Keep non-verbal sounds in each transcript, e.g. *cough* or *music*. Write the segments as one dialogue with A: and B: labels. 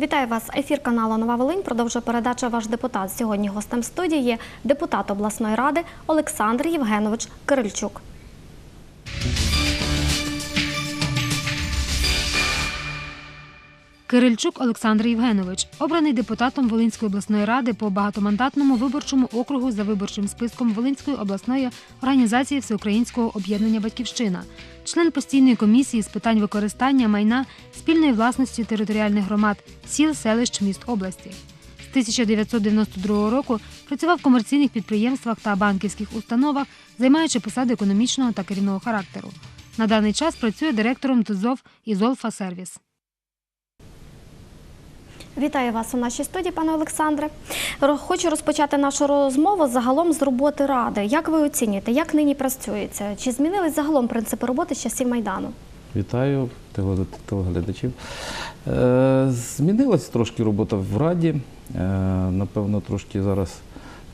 A: Вітаю вас. Ефір каналу Нова Волинь продовжує передача Ваш депутат. Сьогодні гостем студії є депутат обласної ради Олександр Євгенович Кирильчук.
B: Кирильчук Олександр Євгенович, обраний депутатом Волинської обласної ради по багатомандатному виборчому округу за виборчим списком Волинської обласної організації Всеукраїнського об'єднання Батьківщина, член постійної комісії з питань використання майна спільної власності територіальних громад сіл, селищ, міст області. З 1992 року працював в комерційних підприємствах та банківських установах, займаючи посади економічного та керівного характеру. На даний час працює директором ТЗОВ «Ізолфа Сервіс».
A: Вітаю вас у нашій студії, пане Олександре. Хочу розпочати нашу розмову загалом з роботи ради. Як ви оцінюєте, як нині працюється? Чи змінились загалом принципи роботи з часів майдану?
C: Вітаю телеглядачів. Е, Змінилася трошки робота в Раді. Е, Напевно, трошки зараз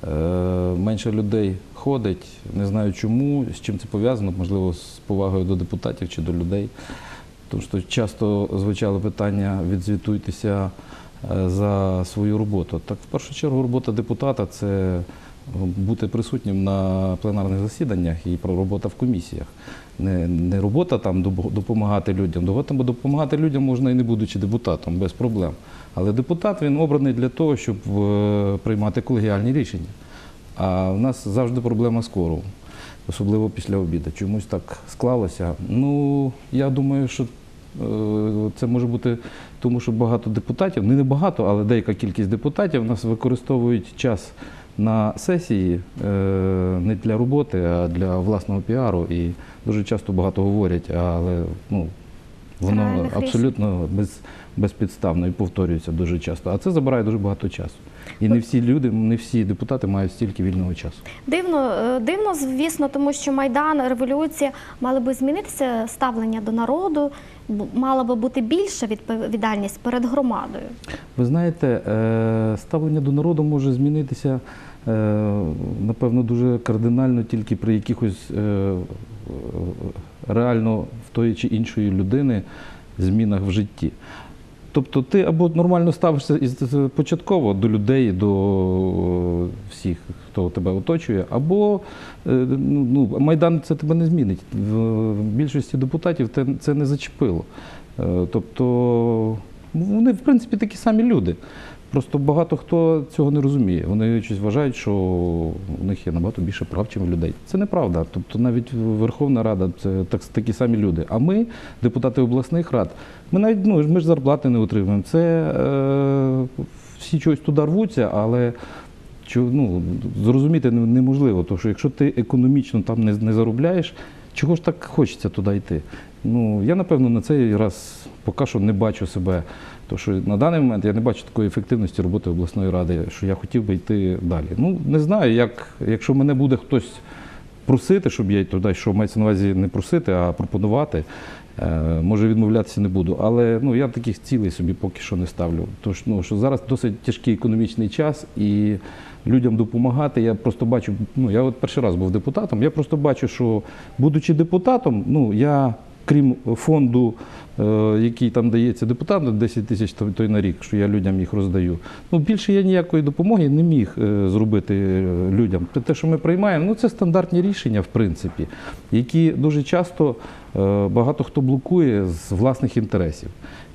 C: е, менше людей ходить. Не знаю чому, з чим це пов'язано, можливо, з повагою до депутатів чи до людей. Тому що часто звучало питання відзвітуйтеся за свою роботу. Так, в першу чергу, робота депутата це бути присутнім на пленарних засіданнях і робота в комісіях. Не, не робота там допомагати людям. Допомагати людям можна і не будучи депутатом, без проблем. Але депутат він обраний для того, щоб е, приймати колегіальні рішення. А в нас завжди проблема з кворумом, особливо після обіду. Чомусь так склалося. Ну, я думаю, що е, це може бути тому, що багато депутатів, не багато, але деяка кількість депутатів у нас використовують час на сесії е, не для роботи, а для власного піару. І дуже часто багато говорять, але ну, воно абсолютно без, безпідставно і повторюється дуже часто. А це забирає дуже багато часу. І не всі люди, не всі депутати мають стільки вільного часу.
A: Дивно, е, дивно, звісно, тому що Майдан, революція мали би змінитися ставлення до народу, мала би бути більша відповідальність перед громадою.
C: Ви знаєте, е, ставлення до народу може змінитися, е, напевно, дуже кардинально тільки при якихось реально в тої чи іншої людини змінах в житті. Тобто ти або нормально ставишся із початково до людей, до всіх, хто тебе оточує, або е, ну, ну, Майдан це тебе не змінить. В більшості депутатів це це не зачепило. Е, Тобто ну, вони, в принципі, такі самі люди. Просто багато хто цього не розуміє. Вони щось вважають, що у них є набагато більше прав, ніж у людей. Це неправда. Тобто навіть Верховна Рада це так, такі самі люди. А ми, депутати обласних рад, ми навіть ну, ми ж зарплати не отримуємо. Це е, всі чогось туди рвуться, але ну, зрозуміти неможливо, тому що якщо ти економічно там не, не заробляєш, чого ж так хочеться туди йти? Ну, я, напевно, на цей раз поки що не бачу себе. Тому що на даний момент я не бачу такої ефективності роботи обласної ради, що я хотів би йти далі. Ну, не знаю, як, якщо мене буде хтось просити, щоб я туди йшов, мається на увазі не просити, а пропонувати. Е, Може відмовлятися не буду, але ну я таких цілей собі поки що не ставлю. Тож ну що зараз досить тяжкий економічний час і людям допомагати. Я просто бачу. Ну я от перший раз був депутатом. Я просто бачу, що будучи депутатом, ну я крім фонду, який там дається депутатам, 10 тисяч той- на рік, що я людям їх роздаю. Ну більше я ніякої допомоги не міг е, зробити е, людям. Те- що ми приймаємо, ну це стандартні рішення, в принципі, які дуже часто е, багато хто блокує з власних інтересів.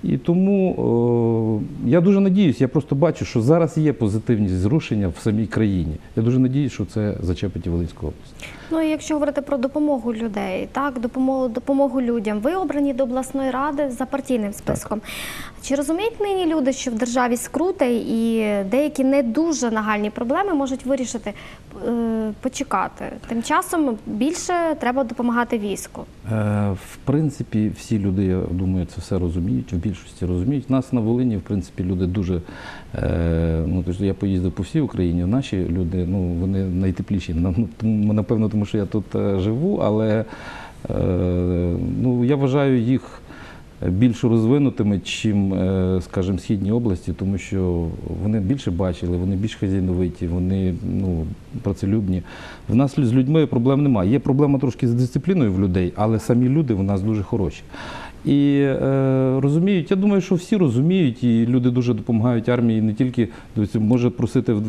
C: І тому е, я дуже надіюсь, я просто бачу, що зараз є позитивні зрушення в самій країні. Я дуже надіюсь, що це зачепить і Волинську область.
A: Ну і якщо говорити про допомогу людей, так допомогу допомогу людям. Ви обрані до обласної ради за партійним списком. Чи розуміють нині люди, що в державі скрута і деякі не дуже нагальні проблеми можуть вирішити е, почекати? Тим часом більше треба допомагати війську.
C: Е, В принципі, всі люди, я думаю, це все розуміють, в більшості розуміють. Нас на Волині, в принципі, люди дуже. е, Ну, я поїздив по всій Україні. Наші люди, ну, вони найтепліші. Ну, Напевно, тому що я тут живу, але ну, я вважаю їх більш розвинутими, чим, е, скажімо, східні області, тому що вони більше бачили, вони більш хазяйновиті, вони ну, працелюбні. В нас з людьми проблем немає. Є проблема трошки з дисципліною в людей, але самі люди в нас дуже хороші. І е, розуміють, я думаю, що всі розуміють, і люди дуже допомагають армії не тільки тобто, може просити в,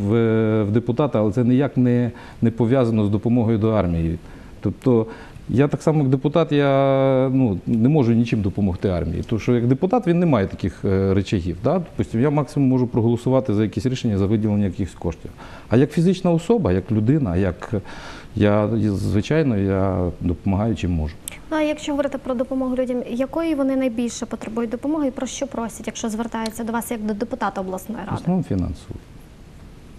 C: в, депутата, але це ніяк не, не пов'язано з допомогою до армії. Тобто я так само, як депутат, я ну, не можу нічим допомогти армії. Тому що як депутат він не має таких е, речагів. Да? Тобто, я максимум можу проголосувати за якісь рішення за виділення якихось коштів. А як фізична особа, як людина, як я, звичайно, я допомагаю чим можу.
A: Ну а якщо говорити про допомогу людям, якої вони найбільше потребують допомоги і про що просять, якщо звертаються до вас як до депутата обласної
C: В
A: ради?
C: основному фінансово.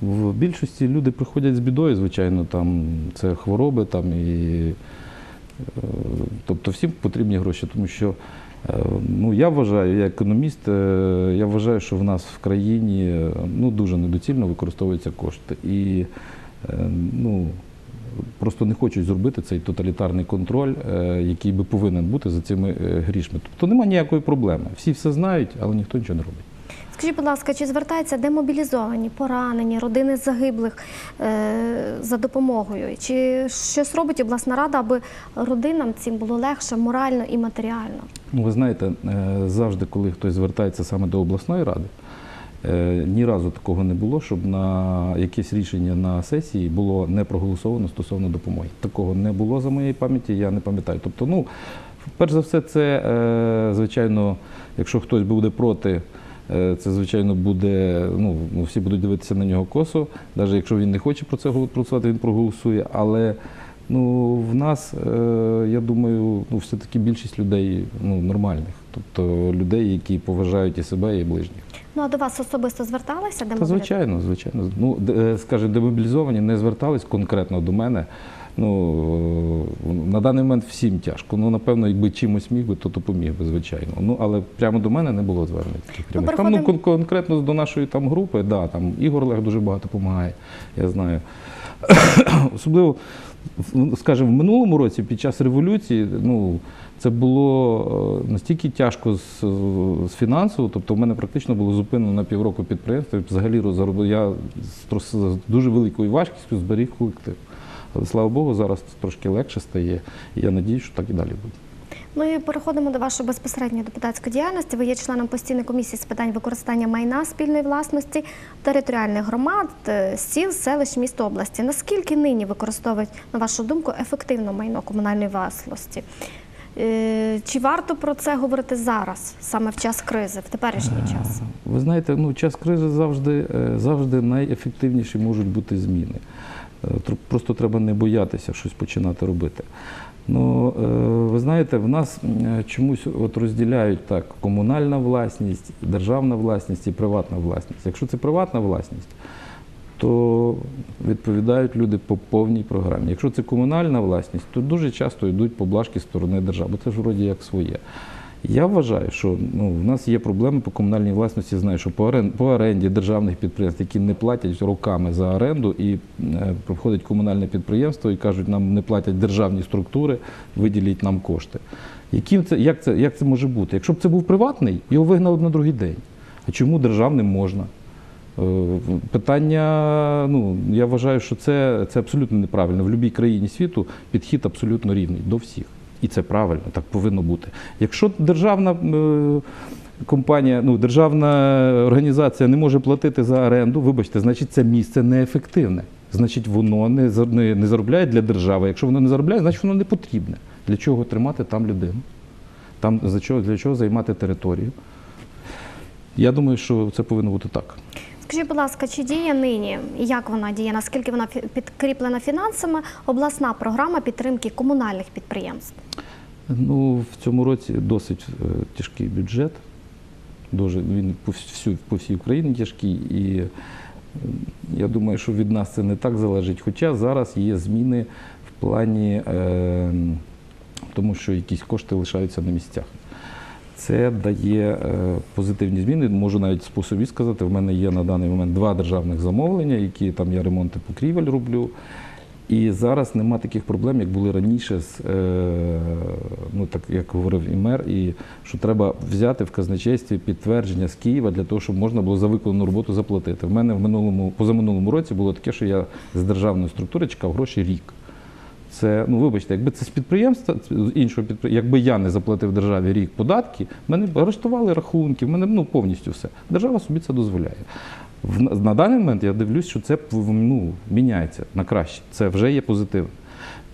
C: В більшості люди приходять з бідою, звичайно, там це хвороби там і тобто всім потрібні гроші, тому що е, ну, я вважаю, я економіст, е, я вважаю, що в нас в країні е, ну, дуже недоцільно використовуються кошти. І ну, просто не хочуть зробити цей тоталітарний контроль, який би повинен бути за цими грішми. Тобто немає ніякої проблеми. Всі все знають, але ніхто нічого не робить.
A: Скажіть, будь ласка, чи звертаються демобілізовані, поранені, родини загиблих е, за допомогою? Чи щось робить обласна рада, аби родинам цим було легше морально і матеріально?
C: Ну, ви знаєте, е, завжди, коли хтось звертається саме до обласної ради, е, ні разу такого не було, щоб на якесь рішення на сесії було не проголосовано стосовно допомоги. Такого не було за моєї пам'яті, я не пам'ятаю. Тобто, ну, перш за все, це, е, звичайно, якщо хтось буде проти. Е, Це, звичайно, буде, ну, всі будуть дивитися на нього косо. Навіть якщо він не хоче про це голосувати, він проголосує. Але ну, в нас, е, я думаю, ну, все-таки більшість людей ну, нормальних. Тобто людей, які поважають і себе, і ближніх.
A: Ну а до вас особисто зверталися
C: Та звичайно, звичайно. Ну, е, скажімо, демобілізовані не звертались конкретно до мене. Ну, е, на даний момент всім тяжко. Ну, напевно, якби чимось міг би, то допоміг би, звичайно. Ну, але прямо до мене не було звернень таких прямих. Там, ну, конкретно до нашої там групи, да, там Ігор Лег дуже багато допомагає, я знаю. *coughs* Особливо, скажімо, в минулому році під час революції, ну, це було е, настільки тяжко з, з фінансово, тобто в мене практично було зупинено на півроку підприємство, і взагалі я з дуже великою важкістю зберіг колектив. Але слава Богу, зараз трошки легше стає, і я надію, що так і далі буде.
A: Ну і переходимо до вашої безпосередньої депутатської діяльності. Ви є членом постійної комісії з питань використання майна спільної власності територіальних громад, е, сіл, селищ, міст області. Наскільки нині використовують, на вашу думку, ефективно майно комунальної власності? Е, Чи варто про це говорити зараз, саме в час кризи, в теперішній час?
C: Ви знаєте, ну, час кризи завжди, е, завжди найефективніші можуть бути зміни. Е, Просто треба не боятися щось починати робити. Ну, е, ви знаєте, в нас чомусь от розділяють так комунальна власність, державна власність і приватна власність. Якщо це приватна власність, то відповідають люди по повній програмі. Якщо це комунальна власність, то дуже часто йдуть поблажки з сторони держави, це ж вроді як своє. Я вважаю, що ну, в нас є проблеми по комунальній власності. Знаю, що по оренді, по оренді державних підприємств, які не платять роками за оренду, і е, приходить комунальне підприємство і кажуть, нам не платять державні структури, виділіть нам кошти. Які це, як, це, як це може бути? Якщо б це був приватний, його вигнали б на другий день. А чому державним можна? Е, Питання, ну я вважаю, що це, це абсолютно неправильно. В будь-якій країні світу підхід абсолютно рівний до всіх. І це правильно, так повинно бути. Якщо державна е, компанія, ну державна організація не може платити за оренду, вибачте, значить це місце неефективне. Значить, воно не, не, заробляє для держави. Якщо воно не заробляє, значить воно не потрібне. Для чого тримати там людину? Там за чого, для чого займати територію? Я думаю, що це повинно бути так.
A: Скажіть, будь ласка, чи діє нині, як вона діє, наскільки вона підкріплена фінансами, обласна програма підтримки комунальних підприємств?
C: Ну, в цьому році досить е, тяжкий бюджет. Дуже, він по, всій Україні тяжкий. І я думаю, що від нас це не так залежить. Хоча зараз є зміни в плані, е, тому що якісь кошти лишаються на місцях. Це дає е, позитивні зміни. Можу навіть по собі сказати, в мене є на даний момент два державних замовлення, які там я ремонти покрівель роблю. І зараз нема таких проблем, як були раніше, з, е, ну, так як говорив і мер, і що треба взяти в казначействі підтвердження з Києва для того, щоб можна було за виконану роботу заплатити. В мене в минулому, позаминулому році було таке, що я з державної структури чекав гроші рік. Це, ну вибачте, якби це з підприємства, іншого підприємства, якби я не заплатив державі рік податки, мене б арештували рахунки, в мене ну, повністю все. Держава собі це дозволяє. В, на- даний момент я дивлюсь, що це ну, міняється на краще. Це вже є позитивно.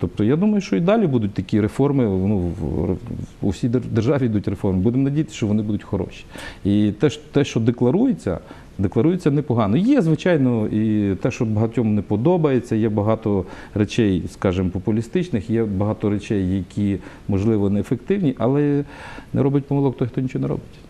C: Тобто я думаю, що і далі будуть такі реформи. Ну, в- у всій державі йдуть реформи. Будемо надіятися, що вони будуть хороші. І те, те, що декларується, декларується непогано. Є, звичайно, і те, що багатьом не подобається, є багато речей, скажімо, популістичних, є багато речей, які, можливо, неефективні, але не робить помилок той, хто нічого не робить.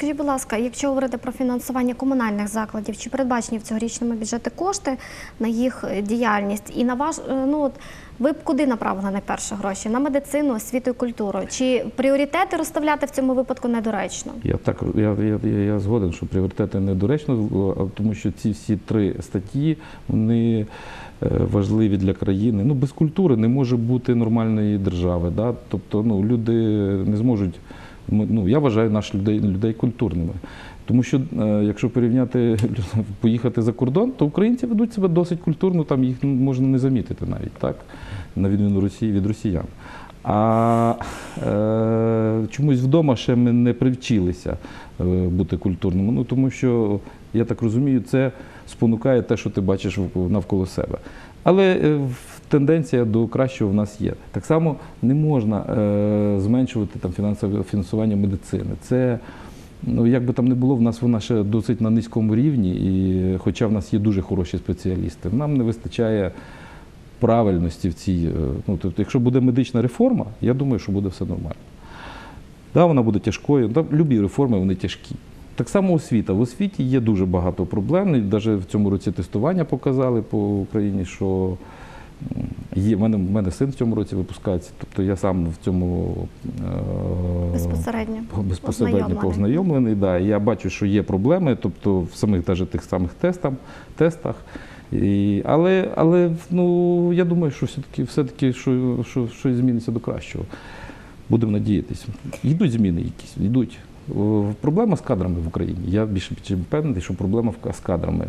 A: Скажіть, будь ласка, якщо говорити про фінансування комунальних закладів, чи передбачені в цьогорічному бюджеті кошти на їх е, діяльність? І на ваш е, ну от ви б куди направили найперше гроші? На медицину, освіту і культуру? Чи пріоритети розставляти в цьому випадку недоречно?
C: Я так я, я, я, згоден, що пріоритети недоречно, а тому що ці всі три статті вони е, важливі для країни. Ну без культури не може бути нормальної держави. Да? Тобто, ну люди не зможуть. Ну я вважаю наших людей людей культурними. Тому що е, якщо порівняти *laughs* поїхати за кордон, то українці ведуть себе досить культурно, там їх можна не замітити навіть так, на відміну Росії від росіян. А е, чомусь вдома ще ми не привчилися е, бути культурними. Ну тому що я так розумію, це спонукає те, що ти бачиш навколо себе. Але е, тенденція до кращого в нас є. Так само не можна е, зменшувати там фінансове фінансування медицини. Це Ну, як би там не було, в нас вона ще досить на низькому рівні, і хоча в нас є дуже хороші спеціалісти, нам не вистачає правильності в цій. е, Ну, тобто, якщо буде медична реформа, я думаю, що буде все нормально. Да, вона буде тяжкою. Да, любі реформи вони тяжкі. Так само освіта. В освіті є дуже багато проблем. Навіть в цьому році тестування показали по Україні, що є. В мене, в мене син в цьому році випускається. Тобто я сам в цьому е,
A: Безпосередньо
C: безпосередньо познайомлений. Да. І Я бачу, що є проблеми, тобто в самих даже тих самих тестах, тестах. І, але але ну, я думаю, що все-таки, все-таки що, що, щось зміниться до кращого. Будемо надіятися. Йдуть зміни якісь, йдуть. Проблема з кадрами в Україні. Я більше впевнений, що проблема з кадрами.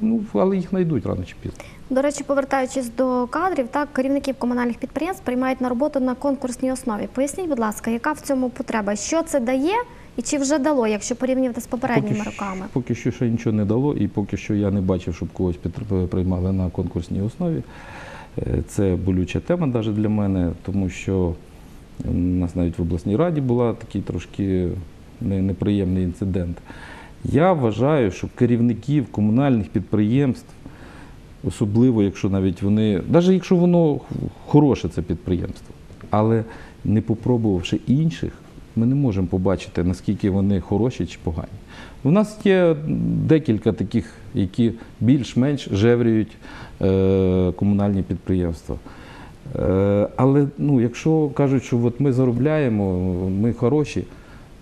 C: Ну, але їх знайдуть рано чи пізно.
A: До речі, повертаючись до кадрів, так керівників комунальних підприємств приймають на роботу на конкурсній основі. Поясніть, будь ласка, яка в цьому потреба? Що це дає і чи вже дало, якщо порівнювати з попередніми
C: Поки що-
A: роками?
C: Поки що ще нічого не дало, і поки що я не бачив, щоб когось приймали на конкурсній основі. Е, Це болюча тема навіть для мене, тому що у нас навіть в обласній раді була такий трошки неприємний інцидент. Я вважаю, що керівників комунальних підприємств, особливо якщо навіть вони, навіть якщо воно хороше це підприємство, але не попробувавши інших, ми не можемо побачити, наскільки вони хороші чи погані. У нас є декілька таких, які більш-менш жеврюють е, комунальні підприємства. Е, але ну, якщо кажуть, що от ми заробляємо, ми хороші,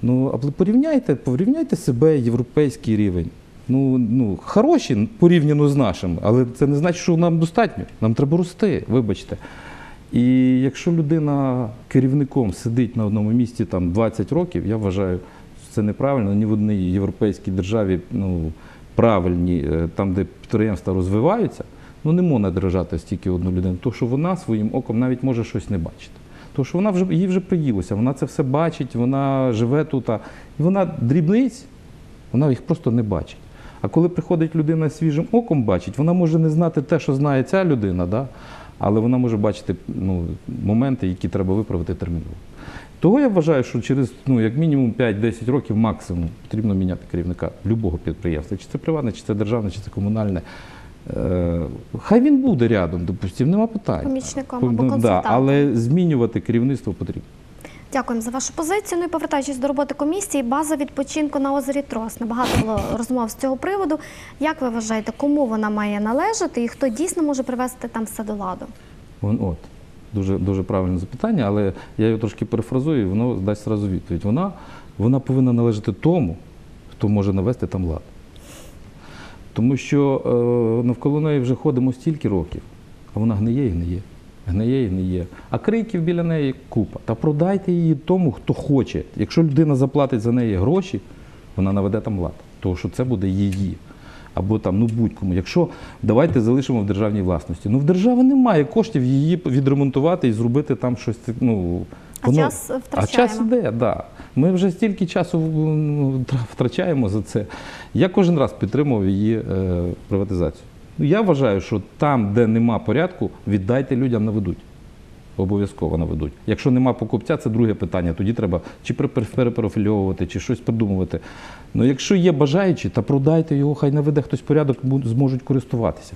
C: ну але порівняйте, порівняйте себе європейський рівень. Ну, ну, хороші порівняно з нашими, але це не значить, що нам достатньо. Нам треба рости, вибачте. І якщо людина керівником сидить на одному місці там 20 років, я вважаю, що це неправильно. Ні в одній європейській державі ну, правильні, е, там, де підприємства розвиваються, ну не можна держати стільки одну людину, тому що вона своїм оком навіть може щось не бачити. Тому що вона вже їй вже приїлося, вона це все бачить, вона живе тут, а- і вона дрібниць, вона їх просто не бачить. А коли приходить людина свіжим оком бачить, вона може не знати те, що знає ця людина, да? але вона може бачити ну, моменти, які треба виправити терміново. Того я вважаю, що через ну, як мінімум 5-10 років максимум потрібно міняти керівника любого підприємства, чи це приватне, чи це державне, чи це комунальне. Е, хай він буде рядом, допустимо, нема питань.
A: Помічником
C: Ну,
A: або
C: да,
A: консультантом.
C: але змінювати керівництво потрібно.
A: Дякуємо за вашу позицію. Ну і повертаючись до роботи комісії, база відпочинку на озері Трос. Набагато було розмов з цього приводу. Як ви вважаєте, кому вона має належати і хто дійсно може привести там все до ладу?
C: Вон, от, дуже, дуже правильне запитання, але я його трошки перефразую, і воно дасть одразу відповідь. Вона, вона повинна належати тому, хто може навести там лад. Тому що е, навколо неї вже ходимо стільки років, а вона гниє і гниє. Гниє і гниє. А криків біля неї купа. Та продайте її тому, хто хоче. Якщо людина заплатить за неї гроші, вона наведе там лад. Тому що це буде її. Або там, ну будь-кому. Якщо давайте залишимо в державній власності. Ну в держави немає коштів її відремонтувати і зробити там щось. Ну,
A: А час
C: А час
A: втрачаємо.
C: іде, так. Да. Ми вже стільки часу ну, втрачаємо за це. Я кожен раз підтримував її е, приватизацію. Ну, Я вважаю, що там, де нема порядку, віддайте людям наведуть. Обов'язково наведуть. Якщо нема покупця, це друге питання. Тоді треба чи пере- перепрофільовувати, чи щось придумувати. Ну якщо є бажаючі, та продайте його, хай наведе хтось порядок, зможуть користуватися.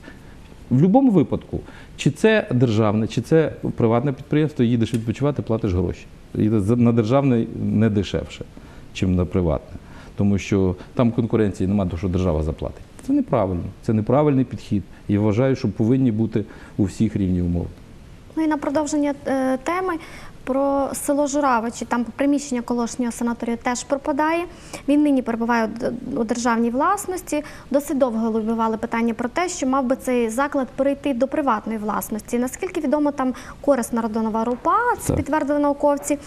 C: В будь-якому випадку, чи це державне, чи це приватне підприємство, їдеш відпочивати, платиш гроші. На державне не дешевше, ніж на приватне. Тому що там конкуренції немає, тому що держава заплатить. Це неправильно, це неправильний підхід. І вважаю, що повинні бути у всіх рівні умови.
A: Ну і на продовження е, теми про село Журавичі. Там приміщення колишнього санаторію теж пропадає. Він нині перебуває у державній власності. Досить довго лобівали питання про те, що мав би цей заклад перейти до приватної власності. Наскільки відомо, там корисна родонова рупа, це підтвердили науковці.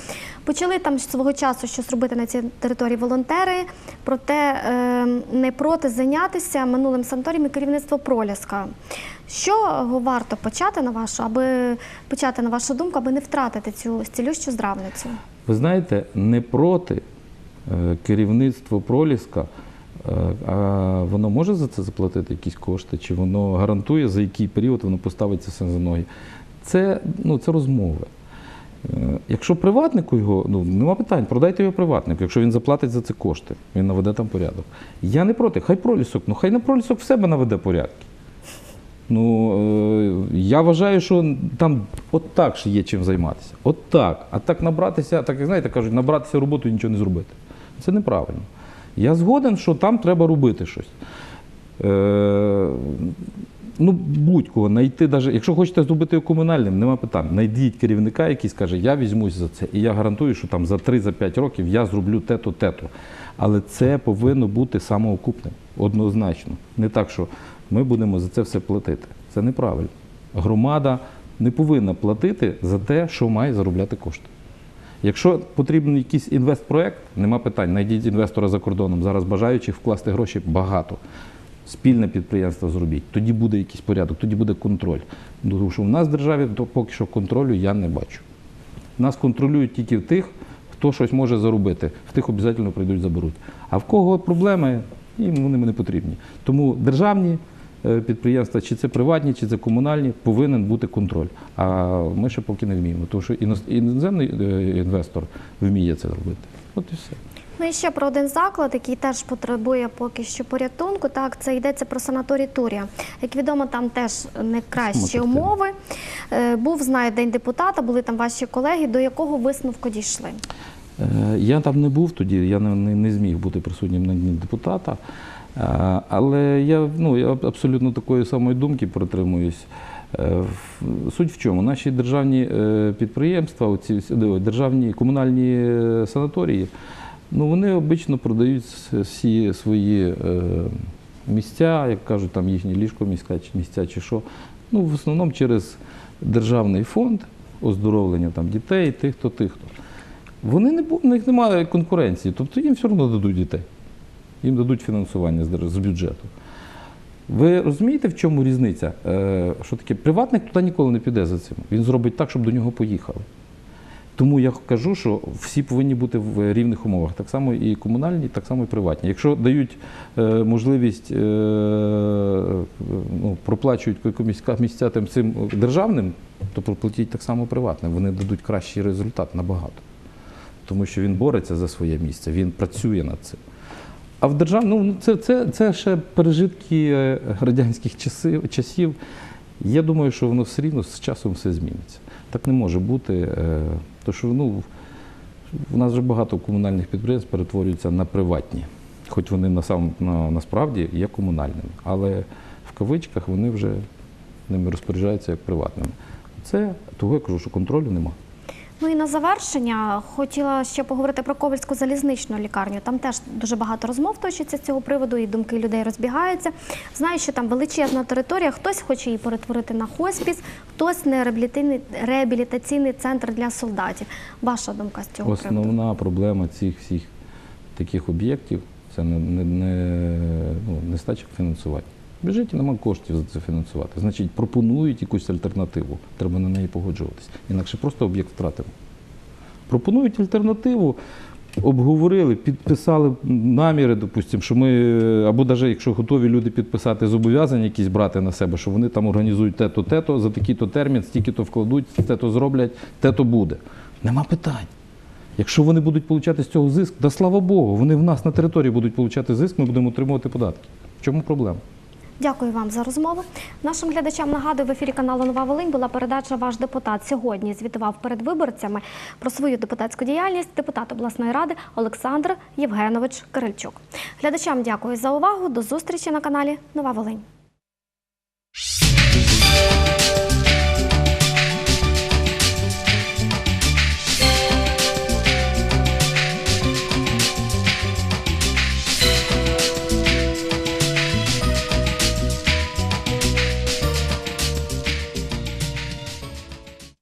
A: Почали там свого часу щось робити на цій території волонтери, проте е, не проти зайнятися минулим санаторієм і керівництво Проліска. Що варто почати на вашу, аби почати на вашу думку, аби не втратити цю цілющу здравницю?
C: Ви знаєте, не проти е, керівництво Проліска, е, а воно може за це заплатити якісь кошти, чи воно гарантує, за який період воно поставить це все на ноги. Це, ну, це розмови. Е, Якщо приватнику його, ну нема питань, продайте його приватнику, якщо він заплатить за це кошти, він наведе там порядок. Я не проти, хай пролісок, ну хай на пролісок в себе наведе порядки. Ну, е, я вважаю, що там от так ще є чим займатися. От так. А так набратися, так як знаєте, кажуть, набратися роботу і нічого не зробити. Це неправильно. Я згоден, що там треба робити щось. Е, ну, будь-кого знайти, даже, якщо хочете зробити його комунальним, нема питань. Найдіть керівника, який скаже, я візьмусь за це. І я гарантую, що там за 3-5 років я зроблю те-то, те-то. Але це повинно бути самоокупним, однозначно. Не так, що ми будемо за це все платити. Це неправильно. Громада не повинна платити за те, що має заробляти кошти. Якщо потрібен якийсь інвестпроект, нема питань. Знайдіть інвестора за кордоном. Зараз бажаючих вкласти гроші багато. Спільне підприємство зробіть. Тоді буде якийсь порядок, тоді буде контроль. Тому що в нас в державі то поки що контролю я не бачу. Нас контролюють тільки в тих, хто щось може заробити. В тих обов'язково прийдуть, заберуть. А в кого проблеми, їм вони не потрібні. Тому державні підприємства, чи це приватні, чи це комунальні, повинен бути контроль. А ми ще поки не вміємо. Тому що іноземний е, інвестор вміє це робити. От і все.
A: Ну і ще про один заклад, який теж потребує поки що порятунку. Так, це йдеться про санаторій Турія. Як відомо, там теж не кращі умови. Е, Був знає день депутата, були там ваші колеги. До якого висновку дійшли?
C: Е, Я там не був тоді, я не, не, не зміг бути присутнім на дні депутата. Але я, ну, я абсолютно такої самої думки притримуюсь. Е, Суть в чому? Наші державні е, підприємства, оці державні комунальні е, санаторії, ну, вони обично продають всі свої місця, як кажуть, там їхні ліжко чи- місця чи що. Ну, в основному через державний фонд оздоровлення там, дітей, тих-то, тих-то. Вони не в них немає конкуренції, тобто їм все одно дадуть дітей. Їм дадуть фінансування з, бюджету. Ви розумієте, в чому різниця? Е, що таке? Приватник туди ніколи не піде за цим. Він зробить так, щоб до нього поїхали. Тому я кажу, що всі повинні бути в рівних умовах. Так само і комунальні, так само і приватні. Якщо дають е, можливість, е, ну, проплачують місця, тим цим державним, то проплатіть так само приватним. Вони дадуть кращий результат набагато. Тому що він бореться за своє місце, він працює над цим. А в держав... ну, це, це, це ще пережитки е, радянських часів, часів. Я думаю, що воно все рівно з часом все зміниться. Так не може бути. е, То що ну, в нас вже багато комунальних підприємств перетворюються на приватні, хоч вони на сам, на, насправді є комунальними. Але в кавичках вони вже ними розпоряджаються як приватними. Це того я кажу, що контролю нема.
A: Ну і на завершення хотіла ще поговорити про Ковальську залізничну лікарню. Там теж дуже багато розмов точиться з цього приводу, і думки людей розбігаються. Знаю, що там величезна територія. Хтось хоче її перетворити на хоспіс, хтось на реабілітаційний, центр для солдатів. Ваша думка з цього приводу?
C: Основна проблема цих всіх таких об'єктів це не, не, не, ну, нестача фінансування. В бюджеті немає коштів за це фінансувати. Значить, пропонують якусь альтернативу. Треба на неї погоджуватись. Інакше просто об'єкт втратимо. Пропонують альтернативу, обговорили, підписали наміри, допустимо, що ми, або навіть якщо готові люди підписати зобов'язання якісь брати на себе, що вони там організують те-то, те-то, за такий-то термін, стільки-то вкладуть, те-то зроблять, те-то буде. Нема питань. Якщо вони будуть отримати з цього зиск, да слава Богу, вони в нас на території будуть отримати зиск, ми будемо отримувати податки. В чому проблема?
A: Дякую вам за розмову. Нашим глядачам нагадую, в ефірі каналу Нова Волинь була передача Ваш депутат. Сьогодні звітував перед виборцями про свою депутатську діяльність депутат обласної ради Олександр Євгенович Кирильчук. Глядачам дякую за увагу. До зустрічі на каналі Нова Волинь.